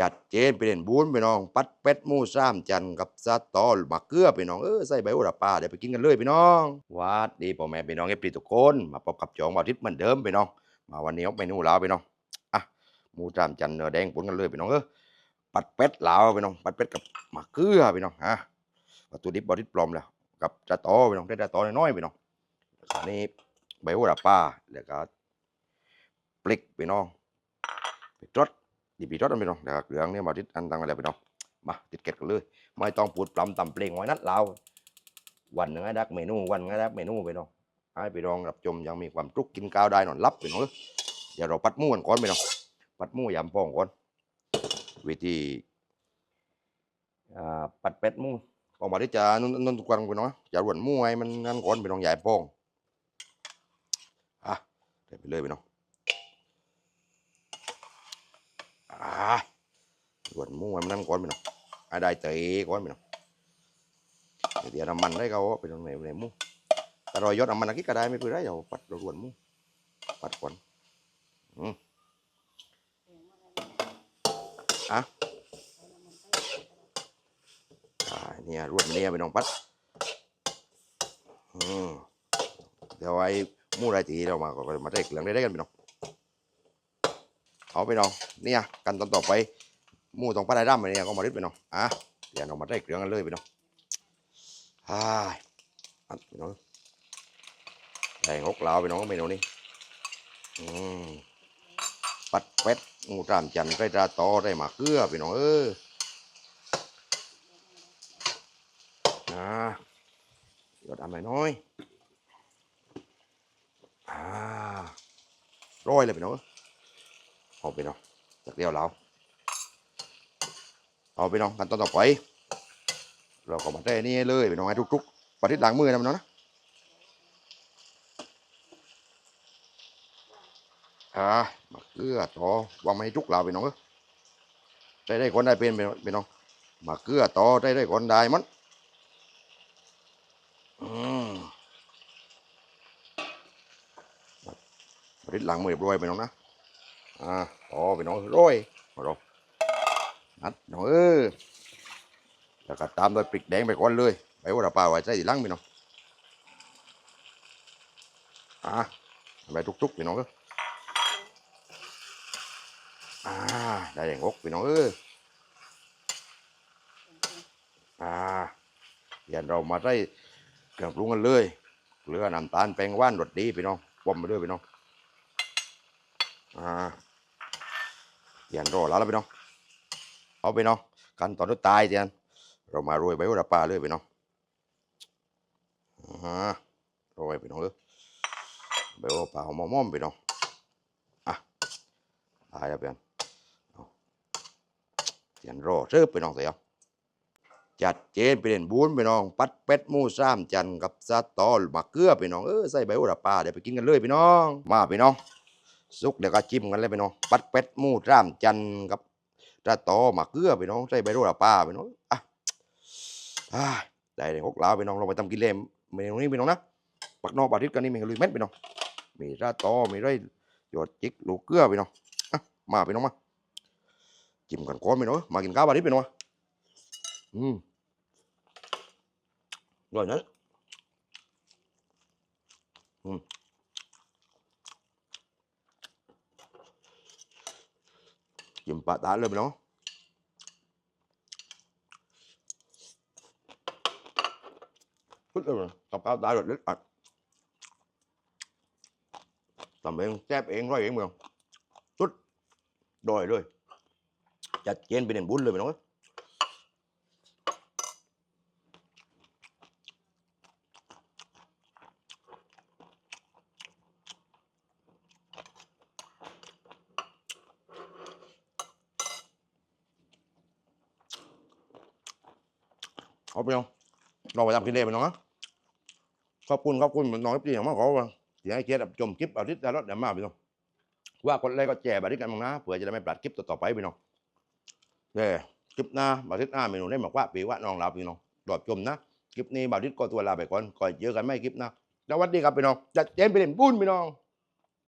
จัดเจนไปเล่นบุญพี่น้อง ปัดเป็ดมูสามจันกับสะตอหมักเกลือพี่น้องเออใส่ใบโหระพาเดี๋ยวไปกินกันเลยพี่น้องวัดดีพ่อแม่พี่น้องเอฟซีทุกคนมาพบกับจองวาทิตย์เหมือนเดิมพี่น้อง มาวันนี้เอาเมนูลาวพี่น้องอะมูสามจันเนื้อแดงปนกันเลยพี่น้องเออปัดเป็ดลาวพี่น้อง ปัดเป็ดกับหมักเกลือพี่น้องฮะวัตถุดิบบอทิตย์ปลอมแล้วกับสะตอพี่น้องได้สะตอน้อยๆพี่น้องอันนี้ใบโหระพาแล้วก็พริกพี่น้อง ดีปีรถอันพี่น้องเดี๋ยวเรื่องเนี้มาติดอันตังอะไรพี่น้องมาติดเก็ตกันเลย ไม่ต้องพูดปลำตำเพลงไว้นัดเราวันนึงให้ดักเมนูวันนึงให้ดักเมนูพี่น้องให้พี่น้องรับชมยังมีความทุกข์กินข้าวได้นอนรับพี่น้องเอ้ยเดี๋ยวเราปัดมูกันก่อนพี่น้องปัดมูยำพองก่อนวิธีปัดเป็ดมูออกมาที่จะนุ่นนุ่นทุกวันพี่น้องจะรวนมูให้มันนั่นก่อนพี่น้องใหญ่พองอะเดี๋ยวไปเลยพี่น้อง อ่า ส่วนหมูให้มันนั่นก่อนไปหน่อยให้ได้เตะก่อนไปหน่อยเดี๋ยวน้ำมันได้เขาไปตรงไหนไหนหมูแต่รอยยศน้ำมันนักก็ได้ไม่เป็นไรเดี๋ยวปัดเราส่วนหมูปัดก่อนอืมอะเนี่ยรวดเนี่ยไปน้องปัดอืมเดี๋ยวไอ้มูไรตีเรามาก็มาได้เกลืองได้ได้กันไปน้อง เอาไปน้องเนี่ยกันตอนต่อไปหมูตรงปลาได้ร่ำไปเนี่ยก็มาริดไปน้องอะเดี๋ยวเรามาได้เครื่องกันเลยไปน้องฮ่ายอัดไปน้องแดงหกลาไปน้องเมนูนี้อืมปัดเป็ดงูตามจันทร์ไก่ตาตอได้มาเกลือไปน้องเอออ่าเดี๋ยวทำหน้อยอ่าร้อยเลยไปน้อง เอ้ยเอาไปเนาะจากเดียวเราเอาไปเนาะกันตอนต่อไป เราก็มาได้นี่เลยไปเน้องให้ทุกๆปฏิทินหล้างมือนะมันเนาะนะอ่ามาเกลือต่อวางไม่ให้ทุกเราไปน้องเอ้ยได้ได้คนได้เป็นไปน้องมาเกลือต่อได้ได้คนได้มันอืมปฏิทินล้างมือเรียบร้อยไปน้องนะ อ่าต่อไปน้องร้อยมาเรานัดน้องเออแล้วก็ตามด้วยพริกแดงไปก่อนเลยไปว่าเราป่าไว้ใส่ทีหลังพี่น้องอ่าไปทุกๆพี่น้องเอออ่าได้แดงอกพี่น้องเอออ่าเดี๋ยวเรามาได้เครื่อปรุงกันเลยเกลือน้ำตาลแป้งว่านรสดีพี่น้องปมไปด้วยพี่น้องอ่า เตียนรอแล้วล่ะพี่น้องเอาไปน้องกันตอนนี้ตายเตียนเรามาโรยใบโหระพาเลยพี่น้องอ่าโรยพี่น้องเออใบโหระพาหอมๆพี่น้องอะตายแล้วพี่น้องเตียนรอเสิร์ฟพี่น้องเสียจัดเจนไปเล่นบุญพี่น้อง ปัดเป็ดมูสามจันกับสะตอหมักเกลือพี่น้องเออใส่ใบโหระพาเดี๋ยวไปกินกันเลยพี่น้อง มาพี่น้อง สุกเดี๋ยวก็จิ้มกันเลยพี่น้องปัดเป็ดมูดร่ามจันกับตะตอหมักเกลือพี่น้องใส่ใบโหระพาพี่น้องอะได้เลยหกลาวพี่น้องเราไปทำกินเล่มเมนูนี้พี่น้องนะปักนอกปาทิตกันนี่มีกระลุยเม็ดพี่น้องมีตะตอมีไรหยอดจิกลูกเกลือพี่น้องอะมาพี่น้องมาจิ้มกันก่อนพี่น้องมากินข้าวปาทิตพี่น้องอืมอร่อยนะอืม จิ้มปลาตาเลยพี่น้องพุดเลยกับข้าวตาหลดเล็ดอัดทำเองแซ่บเองร้อยเองพี่น้องสุดโดยเลยจัด เจนเป็นเนบุญเลองเอ้ยเอาไปน้องเราไปทำกินเล่พี่น้องนะขอบคุณขอบคุณน้องที่อย่างมากขอว่าเสียงให้เกียรติรับชมคลิปเอาทิตย์แต่ละเดี๋ยวมาพี่น้องว่ากดไลค์กดแชร์ไปด้วยกันมั้งนะเผื่อจะได้ไม่พลาดคลิปต่อไปพี่น้องเด้คลิปหน้าบาทิตย์หน้าเมนูได้บอกว่าปีว่าน้องลาพี่น้องรอบชมนะคลิปนี้บาทิตย์ก็ตัวลาไปก่อนก่อนเจอกันไม่คลิปหนะสวัสดีครับพี่น้องจัดเจนไปเล่นบุญพี่น้อง